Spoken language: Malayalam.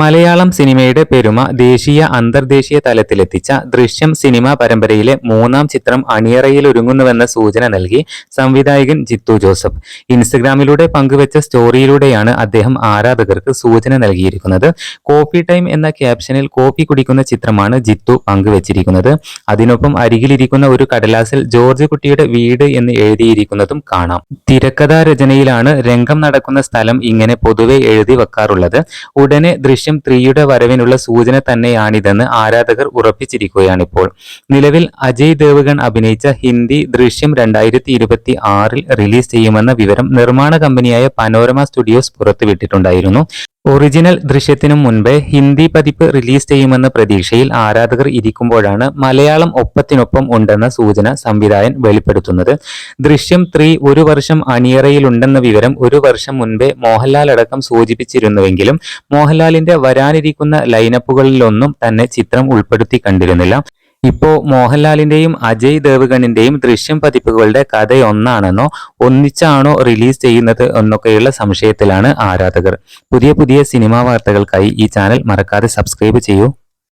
മലയാളം സിനിമയുടെ പെരുമ ദേശീയ അന്തർദേശീയ തലത്തിലെത്തിച്ച ദൃശ്യം സിനിമാ പരമ്പരയിലെ മൂന്നാം ചിത്രം അണിയറയിൽ ഒരുങ്ങുന്നുവെന്ന സൂചന നൽകി സംവിധായകൻ ജിത്തു ജോസഫ്. ഇൻസ്റ്റഗ്രാമിലൂടെ പങ്കുവച്ച സ്റ്റോറിയിലൂടെയാണ് അദ്ദേഹം ആരാധകർക്ക് സൂചന നൽകിയിരിക്കുന്നത്. കോഫി ടൈം എന്ന ക്യാപ്ഷനിൽ കോഫി കുടിക്കുന്ന ചിത്രമാണ് ജിത്തു പങ്കുവച്ചിരിക്കുന്നത്. അതിനൊപ്പം അരികിലിരിക്കുന്ന ഒരു കടലാസിൽ ജോർജ് കുട്ടിയുടെ വീട് എന്ന് എഴുതിയിരിക്കുന്നതും കാണാം. തിരക്കഥാ രചനയിലാണ് രംഗം നടക്കുന്ന സ്ഥലം ഇങ്ങനെ പൊതുവെ എഴുതി വെക്കാറുള്ളത്. ഉടനെ ദൃശ്യം ത്രീയുടെ വരവിനുള്ള സൂചന തന്നെയാണിതെന്ന് ആരാധകർ ഉറപ്പിച്ചിരിക്കുകയാണിപ്പോൾ. നിലവിൽ അജയ് ദേവഗൺ അഭിനയിച്ച ഹിന്ദി ദൃശ്യം രണ്ടായിരത്തി ഇരുപത്തി ആറിൽ റിലീസ് ചെയ്യുമെന്ന വിവരം നിർമ്മാണ കമ്പനിയായ പനോരമ സ്റ്റുഡിയോസ് പുറത്തുവിട്ടിട്ടുണ്ടായിരുന്നു. ഒറിജിനൽ ദൃശ്യത്തിനു മുൻപേ ഹിന്ദി പതിപ്പ് റിലീസ് ചെയ്യുമെന്ന പ്രതീക്ഷയിൽ ആരാധകർ ഇരിക്കുമ്പോഴാണ് മലയാളം ഒപ്പത്തിനൊപ്പം ഉണ്ടെന്ന സൂചന സംവിധായകൻ വെളിപ്പെടുത്തുന്നത്. ദൃശ്യം ത്രീ ഒരു വർഷം അണിയറയിലുണ്ടെന്ന വിവരം ഒരു വർഷം മുൻപേ മോഹൻലാൽ അടക്കം സൂചിപ്പിച്ചിരുന്നുവെങ്കിലും മോഹൻലാലിന്റെ വരാനിരിക്കുന്ന ലൈനപ്പുകളിലൊന്നും തന്നെ ചിത്രം ഉൾപ്പെടുത്തി കണ്ടിരുന്നില്ല. ഇപ്പോ മോഹൻലാലിന്റെയും അജയ് ദേവഗണിന്റെയും ദൃശ്യം പതിപ്പുകളുടെ കഥയൊന്നാണെന്നോ ഒന്നിച്ചാണോ റിലീസ് ചെയ്യുന്നത് എന്നൊക്കെയുള്ള സംശയത്തിലാണ് ആരാധകർ. പുതിയ പുതിയ സിനിമാ വാർത്തകൾക്കായി ഈ ചാനൽ മറക്കാതെ സബ്സ്ക്രൈബ് ചെയ്യൂ.